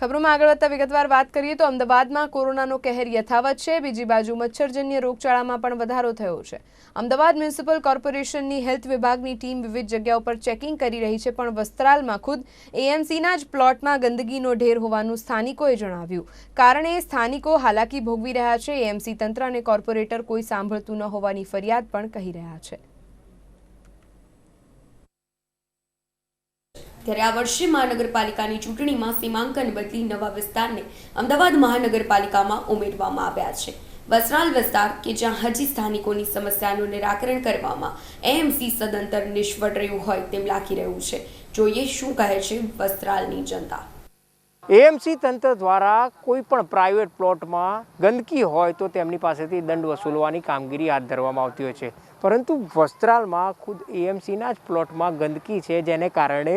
ખબરોમાં આગળ વધતા વિગતવાર વાત કરીએ તો અમદાવાદમાં કોરોનાનો કહેર યથાવત છે. બીજી બાજુ મચ્છરજન્ય રોગચાળામાં પણ વધારો થયો છે. અમદાવાદ મ્યુનિસિપલ કોર્પોરેશનની હેલ્થ વિભાગની ટીમ વિવિધ જગ્યાઓ પર ચેકિંગ કરી રહી છે, પણ વસ્ત્રાલમાં ખુદ એએમસીના જ પ્લોટમાં ગંદકીનો ઢેર હોવાનું સ્થાનિકોએ જણાવ્યું. કારણે સ્થાનિકો હાલાકી ભોગવી રહ્યા છે. એએમસી તંત્ર અને કોર્પોરેટર કોઈ સાંભળતું ન હોવાની ફરિયાદ પણ કહી રહ્યા છે. ત્યારે આ વર્ષે મહાનગરપાલિકાની ચૂંટણીમાં સીમાંકન બદલી નવા વિસ્તારને અમદાવાદ મહાનગરપાલિકામાં ઉમેરવામાં આવ્યા છે. વસ્ત્રાલ વિસ્તાર કે જ્યાં હજી સ્થાનિકોની સમસ્યાનું નિરાકરણ કરવામાં એએમસી સદંતર નિષ્ફળ રહ્યું હોય તેમ લાગી રહ્યું છે. જોઈએ શું કહે છે વસ્ત્રાલની જનતા. એએમસી તંત્ર દ્વારા કોઈ પણ પ્રાઇવેટ પ્લોટમાં ગંદકી હોય તો તેમની પાસેથી દંડ વસૂલવાની કામગીરી હાથ ધરવામાં આવતી હોય છે. પરંતુ વસ્ત્રાલમાં ખુદ એએમસીના જ પ્લોટમાં ગંદકી છે જેને કારણે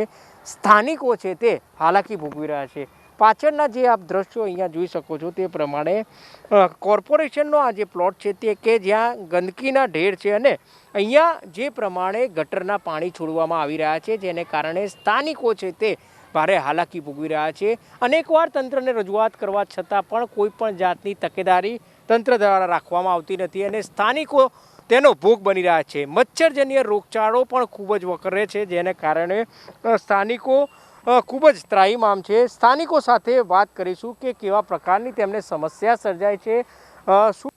સ્થાનિકો છે તે હાલાકી ભોગવી રહ્યા છે. પાછળના જે આપ દ્રશ્યો અહીંયા જોઈ શકો છો તે પ્રમાણે કોર્પોરેશનનો આ જે પ્લોટ છે તે કે જ્યાં ગંદકીના ઢેર છે અને અહીંયા જે પ્રમાણે ગટરના પાણી છોડવામાં આવી રહ્યા છે જેને કારણે સ્થાનિકો છે તે ભારે હાલાકી ભોગવી રહ્યા છે. અનેકવાર તંત્રને રજૂઆત કરવા છતાં પણ કોઈ પણ જાતની તકેદારી તંત્ર દ્વારા રાખવામાં આવતી નથી અને સ્થાનિકો તેનો ભોગ બની રહ્યા છે. મચ્છરજન્ય રોગચાળો પણ ખૂબ જ વકરે છે, જેને કારણે સ્થાનિકો ખૂબ જ ત્રાહીમામ છે. સ્થાનિકો સાથે વાત કરીશું કે કેવા પ્રકારની તેમને સમસ્યા સર્જાય છે. શું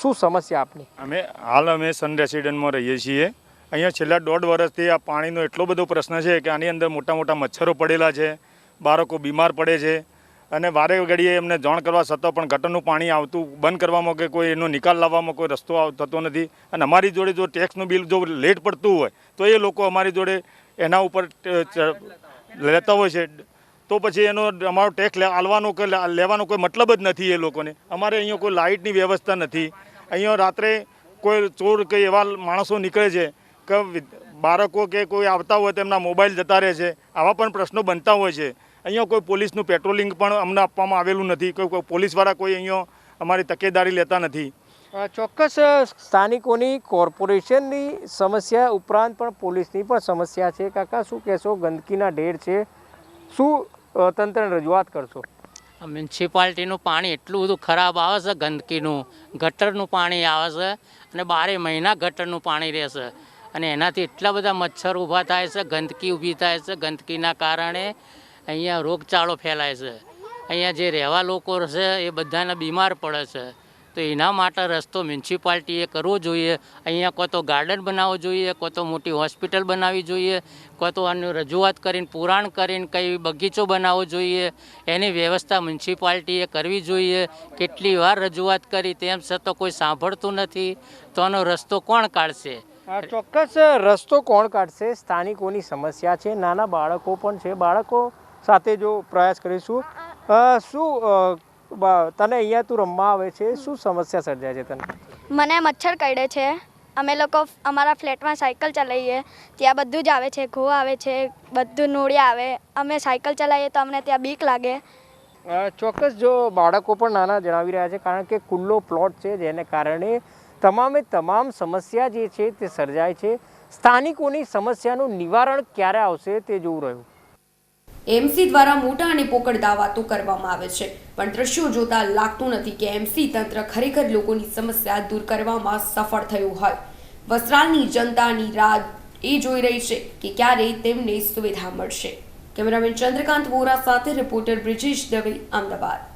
શું સમસ્યા આપની? અમે હાલ અમે સન રેસિડન્ટમાં રહીએ છીએ. અહીંયા છેલ્લા દોઢ વર્ષથી આ પાણીનો એટલો બધો પ્રશ્ન છે કે આની અંદર મોટા મોટા મચ્છરો પડેલા છે, બાળકો બીમાર પડે છે. અને વારે ઘડીએ એમને જાણ કરવા છતાં પણ ગટરનું પાણી આવતું, બંધ કરવામાં કે કોઈ એનો નિકાલ લાવવામાં કોઈ રસ્તો થતો નથી. અને અમારી જોડે જો ટેક્સનું બિલ જો લેટ પડતું હોય, તો એ લોકો અમારી જોડે એના ઉપર લેતા હોય છે. તો પછી એનો અમારો ટેક્સ આલવાનો કે લેવાનો કોઈ મતલબ જ નથી એ લોકોને. અમારે અહીંયા કોઈ લાઇટની વ્યવસ્થા નથી. અહીંયા રાત્રે કોઈ ચોર કે એવા માણસો નીકળે છે કે બાળકો કે કોઈ આવતા હોય તો એમના મોબાઈલ જતા રહે છે. આવા પણ પ્રશ્નો બનતા હોય છે. અહીંયા કોઈ પોલીસનું પેટ્રોલિંગ પણ અમને આપવામાં આવેલું નથી. કોઈ કોઈ પોલીસવાળા કોઈ અહીંયા અમારી તકેદારી લેતા નથી. ચોક્કસ સ્થાનિકોની કોર્પોરેશનની સમસ્યા ઉપરાંત પણ પોલીસની પણ સમસ્યા છે. કાકા શું કહેશો? ગંદકીના ઢેર છે. શું તંત્રને રજૂઆત કરશો? મ્યુનિસિપાલિટીનું પાણી એટલું બધું ખરાબ આવે છે ગંદકીનું. ગટરનું પાણી આવે છે અને બારે મહિના ગટરનું પાણી રહેશે અને એનાથી એટલા બધા મચ્છર ઊભા થાય છે, ગંદકી ઊભી થાય છે. ગંદકીના કારણે અહીંયા રોગચાળો ફેલાય છે. અહીંયા જે રહેવા લોકો છે એ બધાને બીમાર પડે છે. તો એના માટે રસ્તો મ્યુનિસિપાલિટીએ કરવો જોઈએ. અહીંયા કોઈ તો ગાર્ડન બનાવવો જોઈએ કોઈ તો મોટી હોસ્પિટલ બનાવવી જોઈએ કોઈ તો આનું રજૂઆત કરીને, પુરાણ કરીને કંઈ બગીચો બનાવવો જોઈએ. એની વ્યવસ્થા મ્યુનિસિપાલિટીએ કરવી જોઈએ. કેટલી વાર રજૂઆત કરી તેમ છતાં કોઈ સાંભળતું નથી. તો આનો રસ્તો કોણ કાઢશે? ચોક્કસ રસ્તો કોણ કાઢશે? સ્થાનિકોની સમસ્યા છે નાના બાળકો પણ છે. બાળકો સાથે જો પ્રયાસ કરીશું. શું તને અહીંયા તું રમવા આવે છે? શું સમસ્યા સર્જાય છે તને? મને મચ્છર કરડે છે. અમે લોકો અમારા ફ્લેટમાં સાયકલ ચલાવીએ. ત્યાં બધું જ આવે છે. ઘો આવે છે. બધું નોળિયા આવે. અમે સાયકલ ચલાવીએ તો અમને ત્યાં બીક લાગે. ચોક્કસ જો બાળકો પણ નાના જણાવી રહ્યા છે કારણ કે ખુલ્લો પ્લોટ છે જેને કારણે તમામે તમામ સમસ્યા જે છે તે સર્જાય છે. સ્થાનિકોની સમસ્યાનું નિવારણ ક્યારે આવશે તે જોવું રહ્યું. એમસી દ્વારા મોટા અને પોકળ દાવા તો કરવામાં આવે છે, પણ દ્રશ્યો જોતા લાગતું નથી કે એમસી તંત્ર ખરેખર લોકોની સમસ્યા દૂર કરવામાં સફળ થયું હોય. વસ્ત્રાલની જનતાની રાહ એ જોઈ રહી છે કે ક્યારે તેમને સુવિધા મળશે. કેમેરામેન ચંદ્રકાંત વોરા સાથે રિપોર્ટર બ્રિજેશ દવે, અમદાવાદ.